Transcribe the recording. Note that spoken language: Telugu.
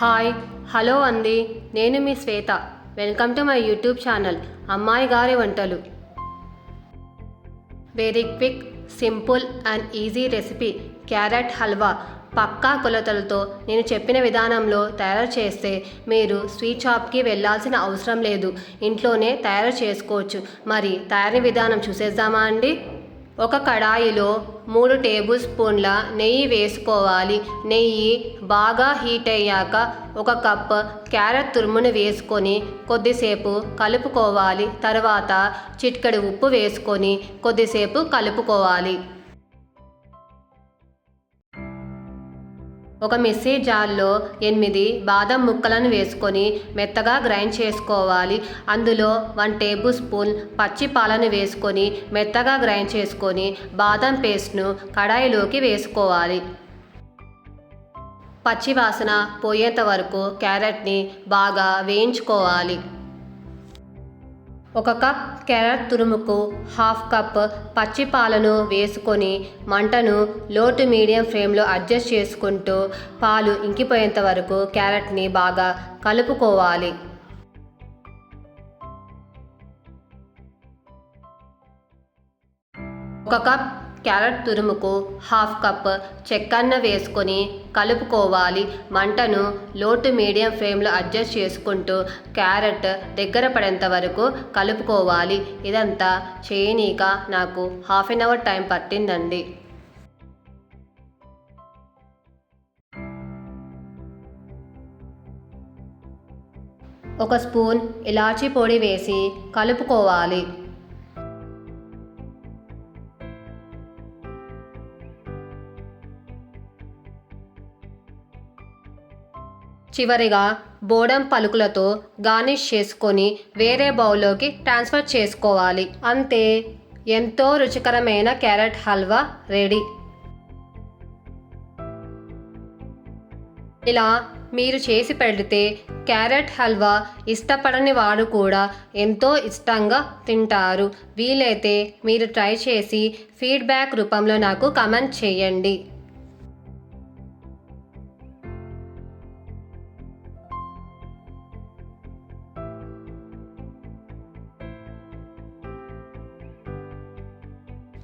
హాయ్ హలో అంది. నేను మీ Shweta. Welcome to my YouTube channel అమ్మాయి గారి వంటలు. Very quick simple and easy recipe carrot halwa. పక్కా కొలతలతో నేను చెప్పిన విధానంలో తయారు చేస్తే మీరు స్వీట్ షాప్కి వెళ్ళాల్సిన అవసరం లేదు. ఇంట్లోనే తయారు చేసుకోవచ్చు. మరి తయారీ విధానం చూసేద్దామా అండి? ఒక కడాయిలో మూడు టేబుల్ స్పూన్ల నెయ్యి వేసుకోవాలి. నెయ్యి బాగా హీట్ అయ్యాక ఒక కప్ క్యారెట్ తురుమును వేసుకొని కొద్దిసేపు కలుపుకోవాలి. తర్వాత చిటికెడు ఉప్పు వేసుకొని కొద్దిసేపు కలుపుకోవాలి. ఒక మిక్సీ జార్లో ఎనిమిది బాదం ముక్కలను వేసుకొని మెత్తగా గ్రైండ్ చేసుకోవాలి. అందులో వన్ టేబుల్ స్పూన్ పచ్చి పాలను వేసుకొని మెత్తగా గ్రైండ్ చేసుకొని బాదం పేస్ట్ను కడాయిలోకి వేసుకోవాలి. పచ్చి వాసన పోయేంత వరకు క్యారెట్ని బాగా వేయించుకోవాలి. ఒక కప్ క్యారెట్ తురుముకు హాఫ్ కప్ పచ్చి పాలను వేసుకొని మంటను లో టు మీడియం ఫ్లేమ్లో అడ్జస్ట్ చేసుకుంటూ పాలు ఇంకిపోయేంత వరకు క్యారెట్ని బాగా కలుపుకోవాలి. ఒక కప్ క్యారెట్ తురుముకు హాఫ్ కప్ చెక్కన్న వేసుకొని కలుపుకోవాలి. మంటను లోటు మీడియం ఫ్లేమ్లో అడ్జస్ట్ చేసుకుంటూ క్యారెట్ దగ్గర పడేంత వరకు కలుపుకోవాలి. ఇదంతా చేయనీక నాకు హాఫ్ అన్ అవర్ టైం పట్టిందండి. ఒక స్పూన్ ఇలాచీ పొడి వేసి కలుపుకోవాలి. చివరిగా బోడం పలుకులతో గార్నిష్ చేసుకొని వేరే బౌల్లోకి ట్రాన్స్ఫర్ చేసుకోవాలి. అంతే. ఎంతో రుచికరమైన క్యారెట్ హల్వా రెడీ. ఇలా మీరు చేసి పెడితే క్యారెట్ హల్వా ఇష్టపడని వారు కూడా ఎంతో ఇష్టంగా తింటారు. వీలైతే మీరు ట్రై చేసి ఫీడ్బ్యాక్ రూపంలో నాకు కమెంట్ చేయండి.